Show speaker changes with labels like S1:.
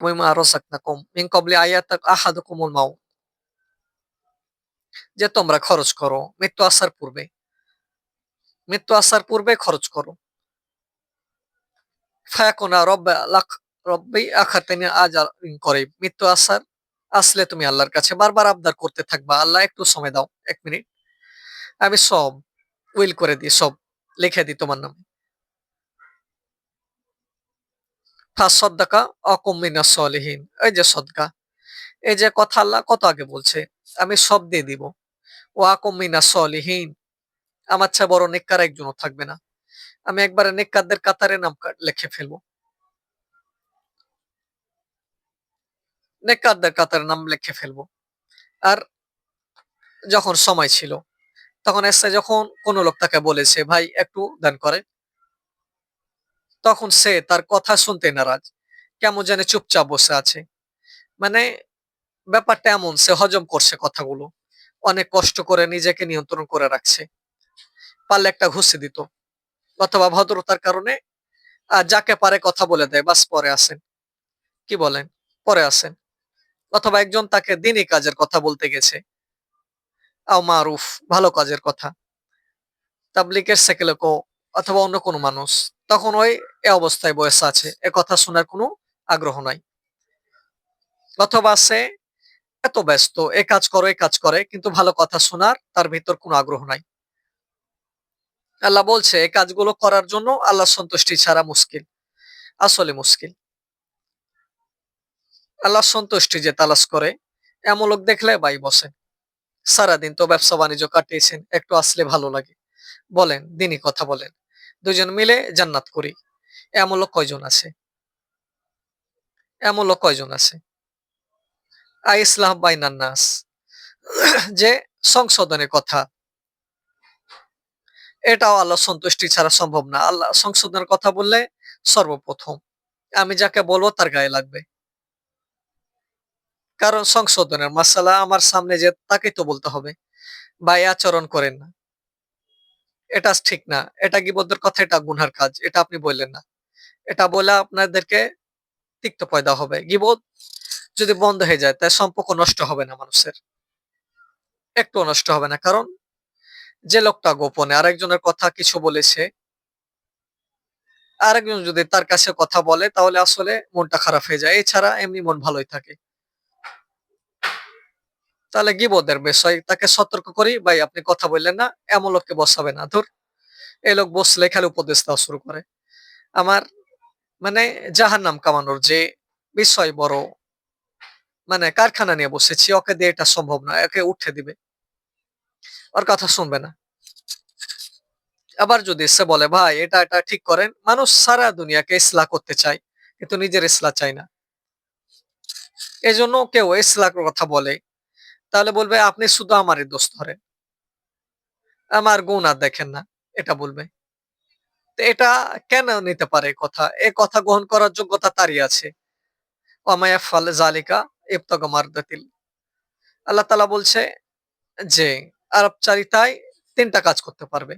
S1: মিমা রাযাকনাকুম মিন আয়াতাক আহাদুকুমুল মাউত যে তোমরা খরচ করো মৃত্যু আসার পূর্বে মৃত্যু আসার পূর্বে খরচ করো লাখ রব্বি আখাতানি আজার করে মৃত্যু আসার আসলে তুমি আল্লাহর কাছে বারবার আবদার করতে থাকবা আল্লাহ একটু সময় দাও এক মিনিট আমি সব উইল করে দিই সব লিখে দিই তোমার নামে ফাসদ্দাকা অকুমিনা সলিহীন। এই যে সদকা এই যে কথা আল্লাহ কত আগে বলছে? আমি সব দিয়ে দিব। ও আকুমিনা সলিহীন। আমার চেয়ে বড় নেককার একজনও থাকবে না। আমি একবারে নেককারদের কাতারে নাম লিখে ফেলব। নেককারদের কাতারে নাম লিখে ফেলব। আর যখন সময় ছিল, তখন এসে যখন কোন লোক তাকে বলেছে, ভাই, একটু দান করে তখন সে তার কথা শুনতে নারাজ। কেমন জানে চুপচাপ বসে আছে। মানে ব্যাপারটা এমন, সে হজম করছে কথাগুলো। অনেক কষ্ট করে নিজেকে নিয়ন্ত্রণ করে রাখছে। পারলে একটা ঘুষে দিত অথবা ভদ্রতার কারণে যাকে পারে কথা বলে দেয়, বাস পরে আসেন। কি বলেন? পরে আসেন। অথবা একজন তাকে দিনই কাজের কথা বলতে গেছে। আও মারুফ, ভালো কাজের কথা। তাবলিকের সেকেলেকো অথবা অন্য কোনো মানুষ। তখন ওই এ অবস্থায় বয়স আছে। এ কথা শোনার কোনো আগ্রহ নাই। অথবা সে এত ব্যস্ত, এ কাজ করে, এ কাজ করে, কিন্তু ভালো কথা শোনার তার ভিতর কোনো আগ্রহ নাই। আল্লাহ বলছে এই কাজগুলো করার জন্য আল্লাহ সন্তুষ্টি ছাড়া মুশকিল, আসলে মুশকিল। আল্লাহ সন্তুষ্টি যে তালাশ করে, এমন লোক দেখলে বাই বসে। সারাদিন তো ব্যবসা বাণিজ্য কাটিয়েছেন, একটু আসলে ভালো লাগে। বলেন, দিনই কথা বলেন। দুজন মিলে জান্নাত করি। এমন লোক কয়জন আছে? এমন লোক কয়জন আছে? আই ইসলাম বাইনান যে সংশোধনের কথা। এটাও আল্লাহ সন্তুষ্টি ছাড়া সম্ভব না। আল্লাহ সংশোধনের কথা বললে সর্বপ্রথম। আমি যাকে বলব তার গায়ে লাগবে। কারণ সংশোধনের মাসালা আমার সামনে যে তাকে তো বলতে হবে। বা আচরণ করেন না। এটা ঠিক না, এটা গিবদের কথা, এটা গুনহার কাজ, এটা আপনি বললেন না। এটা বলে আপনাদেরকে তিক্ত পয়দা হবে। গিবদ যদি বন্ধ হয়ে যায় তাই সম্পর্ক নষ্ট হবে না মানুষের। একটু নষ্ট হবে না, কারণ যে লোকটা গোপনে, আরেকজনের কথা কিছু বলেছে, আরেকজন যদি তার কাছে কথা বলে, তাহলে আসলে মনটা খারাপ হয়ে যায়। এছাড়া এমনি মন ভালোই থাকে। তাহলে গিবদের বিষয় তাকে সতর্ক করি, ভাই আপনি কথা বললেন না, এমন লোককে বসাবে না, ধর। এই লোক বসলে খালি উপদেশ দেওয়া শুরু করে। আমার মানে জাহার নাম কামানোর যে বিষয় বড় মানে কারখানা নিয়ে বসেছি, ওকে দিয়ে এটা সম্ভব না একে উঠে দিবে। ওর কথা শুনবে না। আবার যদি সে বলে, ভাই, এটা এটা ঠিক করেন। মানুষ সারা দুনিয়াকে ইসলা করতে চায়, কিন্তু নিজের ইসলাহ চায় না। এজন্য কেউ ইসলাহ কথা বলে তাহলে বলবে, আপনি শুধু আমারই দোষ ধরেন। আমার গুণ আর দেখেন না। এটা বলবে। তো এটা কেন নিতে পারে কথা? এ কথা গ্রহণ করার যোগ্যতা তারই আছে। অমায়া ফাল জালিকা ইফতগমার দিল আল্লাহ তালা বলছে যে আরবচারিতায় তিনটা কাজ করতে পারবে।